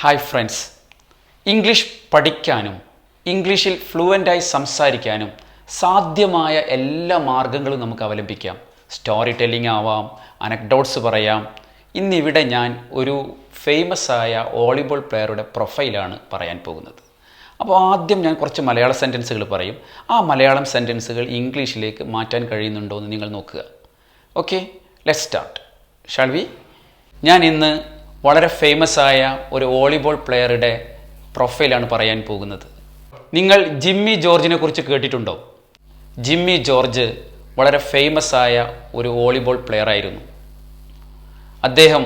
Hi friends English പഠിക്കാനും ഇംഗ്ലീഷിൽ ഫ്ലുവന്റായി സംസാരിക്കാനും സാധ്യമായ എല്ലാ മാർഗങ്ങളും നമുക്ക് അവലംബിക്കാം. സ്റ്റോറി ടെല്ലിംഗ് ആവാം അനക്ഡോട്ട്സ് പറയാം. ഇന്നിവിടെ ഞാൻ ഒരു ഫേമസ് ആയ വോളിബോൾ പ്ലെയറുടെ പ്രൊഫൈലാണ് പറയാൻ പോകുന്നത്. അപ്പോൾ ആദ്യം ഞാൻ കുറച്ച് മലയാള സെന്റൻസുകൾ പറയും. ആ മലയാളം സെന്റൻസുകൾ ഇംഗ്ലീഷിലേക്ക് മാറ്റാൻ കഴിയുന്നുണ്ടോ എന്ന് നിങ്ങൾ നോക്കുക. Okay let start shall we ഞാൻ ഇന്ന് വളരെ ഫേമസ് ആയ ഒരു വോളിബോൾ പ്ലെയറുടെ പ്രൊഫൈലാണ് പറയാൻ പോകുന്നത്. നിങ്ങൾ ജിമ്മി ജോർജിനെ കുറിച്ച് കേട്ടിട്ടുണ്ടോ? ജിമ്മി ജോർജ് വളരെ ഫേമസ് ആയ ഒരു വോളിബോൾ പ്ലെയർ ആയിരുന്നു അദ്ദേഹം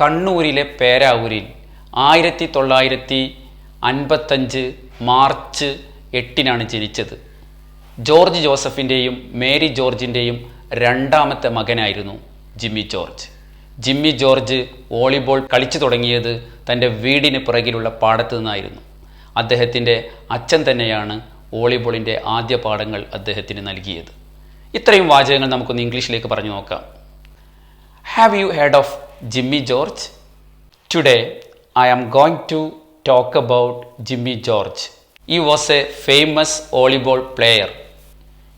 കണ്ണൂരിലെ പേരാവൂരിൽ ആയിരത്തി തൊള്ളായിരത്തി അൻപത്തഞ്ച് മാർച്ച് എട്ടിനാണ് ജനിച്ചത്. ജോർജ് ജോസഫിന്റെയും മേരി ജോർജിന്റെയും രണ്ടാമത്തെ മകനായിരുന്നു ജിമ്മി ജോർജ്. ജിമ്മി ജോർജ് വോളിബോൾ കളിച്ചു തുടങ്ങിയത് തന്റെ വീടിന് പിറകിലുള്ള പാടത്തു നിന്നായിരുന്നു. അദ്ദേഹത്തിന്റെ അച്ഛൻ തന്നെയാണ് വോളിബോളിന്റെ ആദ്യ പാഠങ്ങൾ അദ്ദേഹത്തിന് നൽകിയത്. ഇത്രയും വാചകങ്ങൾ നമുക്കൊന്ന് ഇംഗ്ലീഷിലേക്ക് പറഞ്ഞു നോക്കാം. Have you heard of Jimmy George today I am going to talk about Jimmy George he was a famous volleyball famous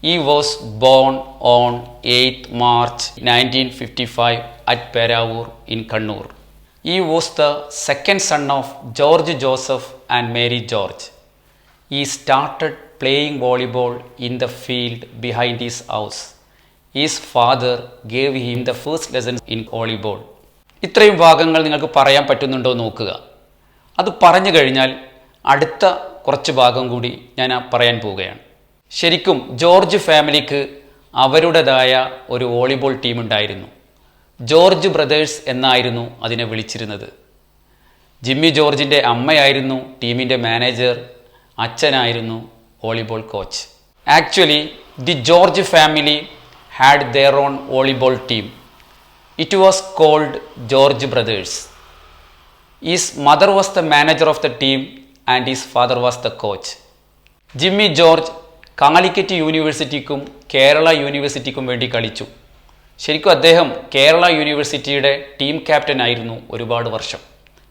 volleyball player. He was born on 8th March 1955 at Peravur in Kannur. He was the second son of George Joseph and Mary George. He started playing volleyball in the field behind his house. His father gave him the first lessons in volleyball. ഇത്രയും ഭാഗങ്ങൾ നിങ്ങൾക്ക് പറയാൻ പറ്റുന്നുണ്ടോ നോക്കുക അത് പറഞ്ഞു കഴിഞ്ഞാൽ അടുത്ത കുറച്ച് ഭാഗം കൂടി ഞാൻ പറയാൻ പോവുകയാണ് ശരിക്കും ജോർജ് ഫാമിലിക്ക് അവരുടേതായ ഒരു വോളിബോൾ ടീം ഉണ്ടായിരുന്നു. ജോർജ് ബ്രദേഴ്സ് എന്നായിരുന്നു അതിനെ വിളിച്ചിരുന്നത്. ജിമ്മി ജോർജിന്റെ അമ്മയായിരുന്നു ടീമിന്റെ manager അച്ഛനായിരുന്നു volleyball coach. Actually the George family had their own volleyball team. It was called George brothers. His mother was the manager of the team and his father was the coach. Jimmy George Calicut യൂണിവേഴ്സിറ്റിക്കും Kerala യൂണിവേഴ്സിറ്റിക്കും വേണ്ടി കളിച്ചു. ശരിക്കും അദ്ദേഹം കേരള യൂണിവേഴ്സിറ്റിയുടെ team captain ആയിരുന്നു ഒരുപാട് വർഷം.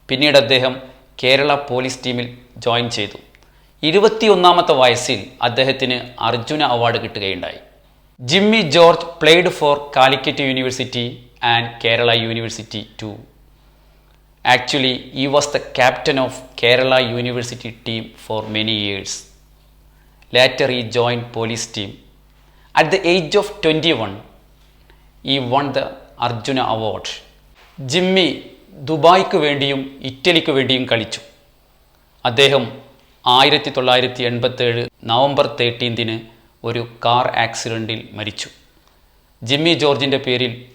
പിന്നീട് അദ്ദേഹം കേരള പോലീസ് ടീമിൽ ജോയിൻ ചെയ്തു. ഇരുപത്തിയൊന്നാമത്തെ വയസ്സിൽ അദ്ദേഹത്തിന് Arjuna award കിട്ടുകയുണ്ടായി. Jimmy George played for Calicut university and Kerala university too. Actually he was the captain of Kerala university team for many years later he join police team at the age of twenty one he won the Arjuna award Jimmy ദുബായ്ക്ക് വേണ്ടിയും ഇറ്റലിക്ക് വേണ്ടിയും കളിച്ചു. അദ്ദേഹം ആയിരത്തി തൊള്ളായിരത്തി എൺപത്തേഴ് November തേർട്ടീൻതിന് ഒരു car ആക്സിഡന്റിൽ മരിച്ചു. ജിമ്മി ജോർജിന്റെ പേരിൽ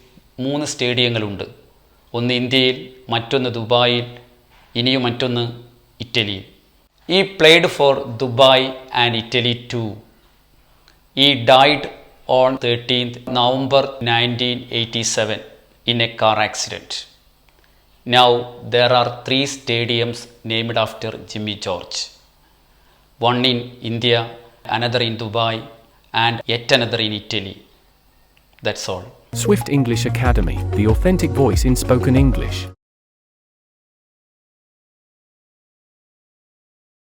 മൂന്ന് സ്റ്റേഡിയങ്ങളുണ്ട്. ഒന്ന് ഇന്ത്യയിൽ മറ്റൊന്ന് ദുബായിൽ ഇനിയും മറ്റൊന്ന് ഇറ്റലിയിൽ. He played for Dubai and Italy too. He died on 13th November 1987 in a car accident. Now there are three stadiums named after Jimmy George one in India, another in Dubai, and yet another in Italy. That's all. Swift English Academy, the authentic voice in spoken English.